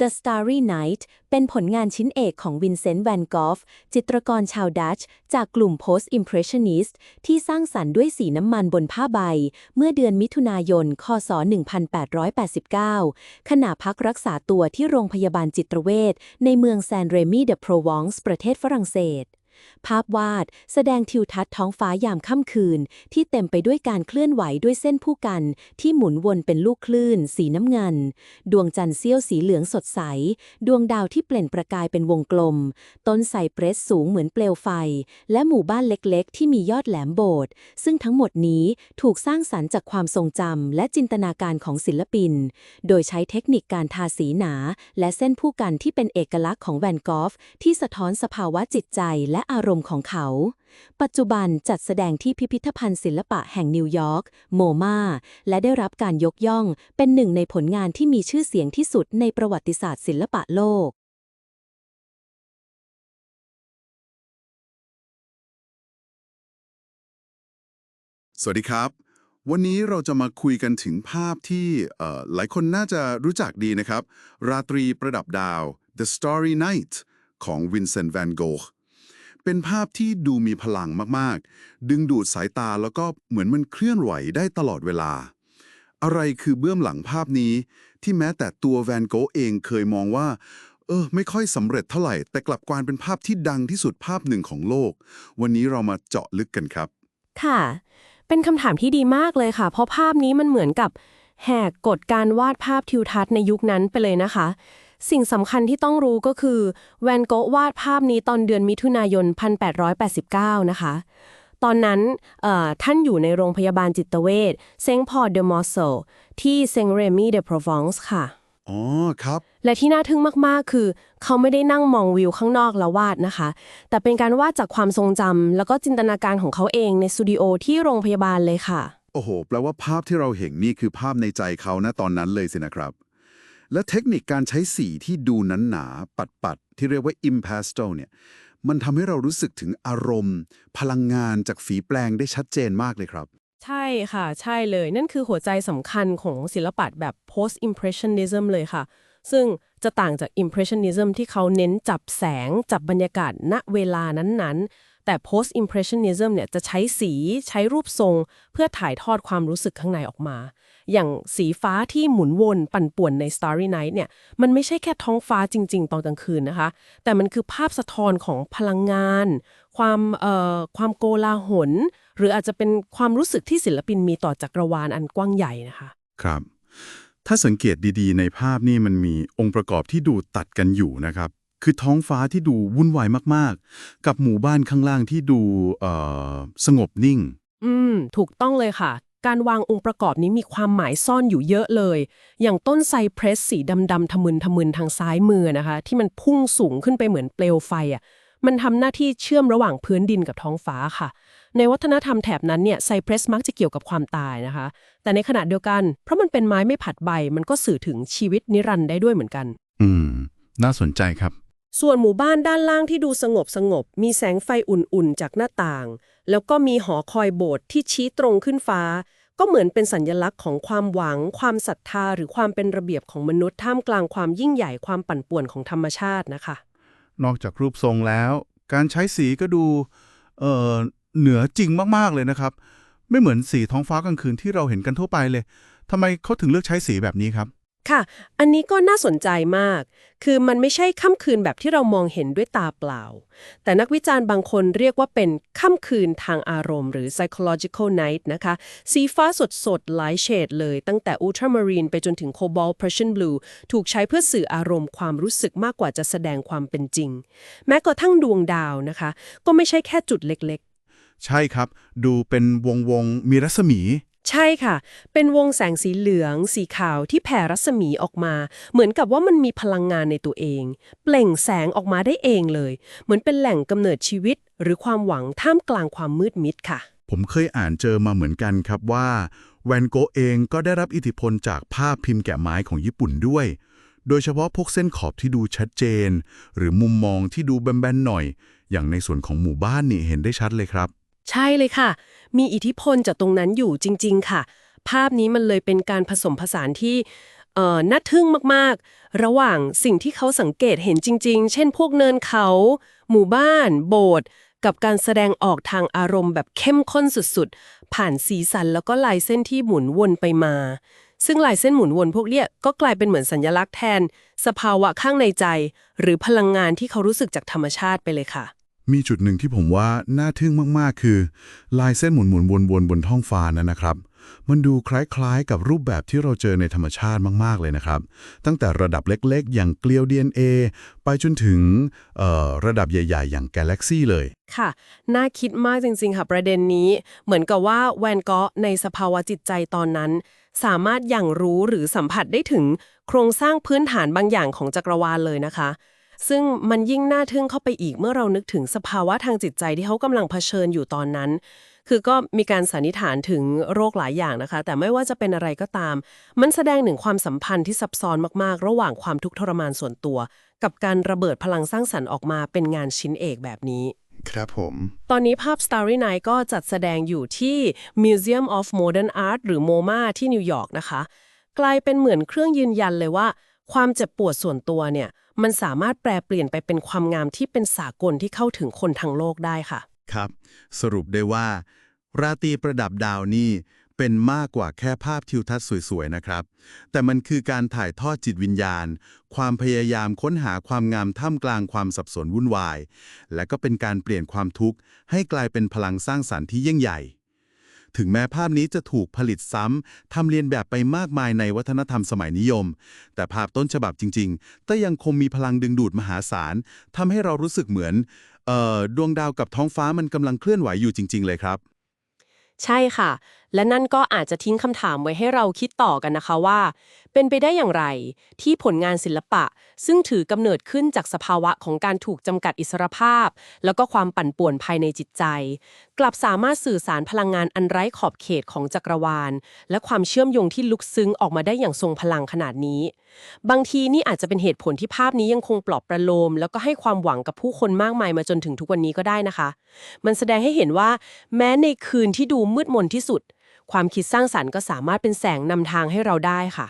The Starry Night เป็นผลงานชิ้นเอกของวินเซนต์แวนกอฟจิตรกรชาวดัตช์จากกลุ่ม Post Impressionist ที่สร้างสรรค์ด้วยสีน้ำมันบนผ้าใบ เมื่อเดือนมิถุนายน คศ 1889 ขณะพักรักษาตัวที่โรงพยาบาลจิตเวชในเมืองแซนเรมีเดโปรวองส์ประเทศฝรั่งเศส ภาพวาดแสดงทิวทัศน์ท้องฟ้ายามค่ำคืน ที่เต็มไปด้วยการเคลื่อนไหวด้วยเส้นผู้กัน ที่หมุนวนเป็นลูกคลื่น สีน้ำเงิน ดวงจันทร์เสี้ยวสีเหลืองสดใส ดวงดาวที่เปล่งประกายเป็นวงกลม ต้นไทรเปรสสูงเหมือนเปลวไฟ และหมู่บ้านเล็กๆ ที่มียอดแหลมโบสถ์ซึ่งทั้งหมดนี้ถูกสร้างสรรค์จากความทรงจำและจินตนาการของศิลปิน โดยใช้เทคนิคการทาสีหนา และเส้นผู้กันที่เป็นเอกลักษณ์ของแวนกอฟที่สะท้อนสภาวะจิตใจและอารมณ์ของเขา ปัจจุบันจัดแสดงที่พิพิธภัณฑ์ศิลปะแห่งนิวยอร์ก โมมาและได้รับการยกย่องเป็นหนึ่งในผลงานที่มีชื่อเสียงที่สุดในประวัติศาสตร์ศิลปะโลกสวัสดีครับ วันนี้เราจะมาคุยกันถึงภาพที่หลายคนน่าจะรู้จักดีนะครับ ราตรีประดับดาว The Starry Night ของวินเซนต์แวนโกก เป็นภาพที่ดูมีพลังมากๆ ดึงดูดสายตาแล้วก็เหมือนมันเคลื่อนไหวได้ตลอดเวลา อะไรคือเบื้องหลังภาพนี้ ที่แม้แต่ตัวแวนโกเองเคยมองว่า เออ ไม่ค่อยสำเร็จเท่าไหร่ แต่กลับกลายเป็นภาพที่ดังที่สุดภาพหนึ่งของโลก วันนี้เรามาเจาะลึกกันครับ ค่ะ เป็นคำถามที่ดีมากเลยค่ะ เพราะภาพนี้มันเหมือนกับแหกกฎการวาดภาพทิวทัศน์ในยุคนั้นไปเลยนะคะ สิ่งสำคัญที่ต้องรู้ก็คือ แวนโกะวาดภาพนี้ตอนเดือนมิถุนายน 1889 นะคะ ตอนนั้นเอ่อท่านอยู่ในโรงพยาบาลจิตเวชเซงพอร์เดมอสโซที่เซงเรมีเดโปรวองส์ค่ะ อ๋อ ครับ และที่น่าทึ่งมาก ๆ คือ เขาไม่ได้นั่งมองวิวข้างนอกแล้ววาดนะคะ แต่เป็นการวาดจากความทรงจำแล้วก็จินตนาการของเขาเองในสตูดิโอที่โรงพยาบาลเลยค่ะ โอ้โห แปลว่าภาพที่เราเห็นนี่คือภาพในใจเขานะตอนนั้นเลยสินะครับ และเทคนิคการใช้สีที่ดูนั้นหนาปัดปัดๆที่เรียกว่า impasto เนี่ย มันทำให้เรารู้สึกถึงอารมณ์ พลังงานจากฝีแปลงได้ชัดเจนมากเลยครับ ใช่ค่ะ ใช่เลย นั่นคือหัวใจสำคัญของศิลปะแบบ post impressionism เลยค่ะ ซึ่งจะต่างจาก impressionism ที่เขาเน้นจับแสง จับบรรยากาศณเวลานั้นๆ แต่ post impressionism เนี่ยจะใช้สีใช้รูปทรง เพื่อถ่ายทอดความรู้สึกข้างในออกมา อย่างสีฟ้าที่หมุนวนปั่นป่วนใน Starry Night เนี่ยมันไม่ใช่แค่ท้องฟ้าจริง ๆ ตอนกลางคืนนะคะ แต่มันคือภาพสะท้อนของพลังงาน ความเอ่อความโกลาหล หรืออาจจะเป็นความรู้สึกที่ศิลปินมีต่อจักรวาลอันกว้างใหญ่นะคะครับถ้าสังเกตดีๆ ในภาพนี่มันมีองค์ประกอบที่ดูตัดกันอยู่นะครับ คือท้องฟ้าที่ดูวุ่นวายมากๆ กับหมู่บ้านข้างล่างที่ดูเอ่อสงบนิ่ง อืม ถูกต้องเลยค่ะ การวางองค์ประกอบนี้มีความหมายซ่อนอยู่เยอะเลย อย่างต้นไซเพรสสีดำๆทะมึนทะมึนทางซ้ายมือนะคะ ที่มันพุ่งสูงขึ้นไปเหมือนเปลวไฟอะมันทำหน้าที่เชื่อมระหว่างพื้นดินกับท้องฟ้าค่ะ ในวัฒนธรรมแถบนั้นเนี่ยไซเพรสมักจะเกี่ยวกับความตายนะคะ แต่ในขณะเดียวกัน เพราะมันเป็นไม้ไม่ผัดใบ มันก็สื่อถึงชีวิตนิรันดร์ได้ด้วยเหมือนกัน อืม น่าสนใจครับ ส่วนหมู่บ้านด้านล่างที่ดูสงบสงบ มีแสงไฟอุ่นๆจากหน้าต่าง แล้วก็มีหอคอยโบสถ์ที่ชี้ตรงขึ้นฟ้า ก็เหมือนเป็นสัญญลักษณ์ของความหวัง ความศรัทธา หรือความเป็นระเบียบของมนุษย์ท่ามกลางความยิ่งใหญ่ความปั่นป่วนของธรรมชาตินะคะ นอกจากรูปทรงแล้ว การใช้สีก็ดูเอ่อเหนือจริงมากๆเลยนะครับ ไม่เหมือนสีท้องฟ้ากลางคืนที่เราเห็นกันทั่วไปเลยทำไมเขาถึงเลือกใช้สีแบบนี้ครับ ค่ะ อันนี้ก็น่าสนใจมาก คือมันไม่ใช่ค่ำคืนแบบที่เรามองเห็นด้วยตาเปล่า แต่นักวิจารณ์บางคนเรียกว่าเป็นค่ำคืนทางอารมณ์ หรือ psychological night นะคะ สีฟ้าสดสดๆ หลายเฉดเลย ตั้งแต่ ultramarine ไปจนถึง cobalt Prussian blue ถูกใช้เพื่อสื่ออารมณ์ความรู้สึกมากกว่าจะแสดงความเป็นจริง แม้กระทั่งดวงดาวนะคะ ก็ไม่ใช่แค่จุดเล็กๆ ใช่ครับ ดูเป็นวงวงๆมีรัศมี ใช่ค่ะ เป็นวงแสงสีเหลือง สีขาวที่แผ่รัศมีออกมา เหมือนกับว่ามันมีพลังงานในตัวเอง เปล่งแสงออกมาได้เองเลย เหมือนเป็นแหล่งกำเนิดชีวิต หรือความหวังท่ามกลางความมืดมิดค่ะ ผมเคยอ่านเจอมาเหมือนกันครับว่าแวนโกเองก็ได้รับอิทธิพลจากภาพพิมพ์แกะไม้ของญี่ปุ่นด้วย โดยเฉพาะพวกเส้นขอบที่ดูชัดเจน หรือมุมมองที่ดูแบนๆหน่อย อย่างในส่วนของหมู่บ้านนี่เห็นได้ชัดเลยครับ ใช่เลยค่ะ มีอิทธิพลจากตรงนั้นอยู่จริง ๆ ค่ะ ภาพนี้มันเลยเป็นการผสมผสานที่เอ่อน่าทึ่งมากๆ ระหว่างสิ่งที่เขาสังเกตเห็นจริง ๆ เช่น พวกเนินเขา หมู่บ้าน โบสถ์กับการแสดงออกทางอารมณ์แบบเข้มข้นสุดๆ ผ่านสีสันแล้วก็ลายเส้นที่หมุนวนไปมา ซึ่งลายเส้นหมุนวนพวกเนี้ยก็กลายเป็นเหมือนสัญลักษณ์แทน สภาวะข้างในใจ หรือพลังงานที่เขารู้สึกจากธรรมชาติไปเลยค่ะ มีจุดหนึ่งที่ผมว่าน่าทึ่งมาก ๆ คือ ลายเส้นหมุนๆวนๆบนท้องฟ้านั้นนะครับ มันดูคล้ายๆ กับรูปแบบที่เราเจอในธรรมชาติมากๆเลยนะครับ ตั้งแต่ระดับเล็กๆ อย่างเกลียว DNA ไปจนถึงระดับใหญ่ ๆ อย่างกาแล็กซี่เลย ค่ะ น่าคิดมากจริง ๆ ค่ะประเด็นนี้ เหมือนกับว่าแวนก็ในสภาวะจิตใจตอนนั้น สามารถอย่างรู้หรือสัมผัสได้ถึงโครงสร้างพื้นฐานบางอย่างของจักรวาลเลยนะคะ ซึ่งมันยิ่งน่าทึ่งเข้าไปอีกเมื่อเรานึกถึงสภาวะทางจิตใจที่เขากำลังเผชิญอยู่ตอนนั้น คือก็มีการสันนิษฐานถึงโรคหลายอย่างนะคะ แต่ไม่ว่าจะเป็นอะไรก็ตาม มันแสดงถึงความสัมพันธ์ที่ซับซ้อนมากๆ ระหว่างความทุกข์ทรมานส่วนตัว กับการระเบิดพลังสร้างสรรค์ออกมาเป็นงานชิ้นเอกแบบนี้ครับผม ตอนนี้ภาพ Starry Night ก็จัดแสดงอยู่ที่ Museum of Modern Art หรือ MoMA ที่นิวยอร์กนะคะ กลายเป็นเหมือนเครื่องยืนยันเลยว่า ความเจ็บปวดส่วนตัวเนี่ย มันสามารถแปลเปลี่ยนไปเป็นความงามที่เป็นสากลที่เข้าถึงคนทั้งโลกได้ค่ะ ครับ สรุปได้ว่า ราตรีประดับดาวนี่เป็นมากกว่าแค่ภาพทิวทัศน์สวยๆ นะครับ แต่มันคือการถ่ายทอดจิตวิญญาณ ความพยายามค้นหาความงามท่ามกลางความสับสนวุ่นวาย และก็เป็นการเปลี่ยนความทุกข์ให้กลายเป็นพลังสร้างสรรค์ที่ยิ่งใหญ่ ถึงแม้ภาพนี้จะถูกผลิตซ้ำทำเลียนแบบไปมากมายในวัฒนธรรมสมัยนิยม แต่ภาพต้นฉบับจริงๆ แต่ยังคงมีพลังดึงดูดมหาศาลทำให้เรารู้สึกเหมือนออดวงดาวกับท้องฟ้ามันกำลังเคลื่อนไหวอยู่จริง ๆ เลยครับ ใช่ค่ะและนั่นก็อาจจะทิ้งคำถามไว้ให้เราคิดต่อกันนะคะว่า เป็นไปได้อย่างไร ที่ผลงานศิลปะ ซึ่งถือกำเนิดขึ้นจากสภาวะของการถูกจำกัดอิสรภาพ แล้วก็ความปั่นป่วนภายในจิตใจ กลับสามารถสื่อสารพลังงานอันไร้ขอบเขตของจักรวาล และความเชื่อมโยงที่ลึกซึ้งออกมาได้อย่างทรงพลังขนาดนี้ บางทีนี่อาจจะเป็นเหตุผลที่ภาพนี้ยังคงปลอบประโลม แล้วก็ให้ความหวังกับผู้คนมากมายมาจนถึงทุกวันนี้ก็ได้นะคะ มันแสดงให้เห็นว่า แม้ในคืนที่ดูมืดมนที่สุด ความคิดสร้างสรรค์ก็สามารถเป็นแสงนำทางให้เราได้ค่ะ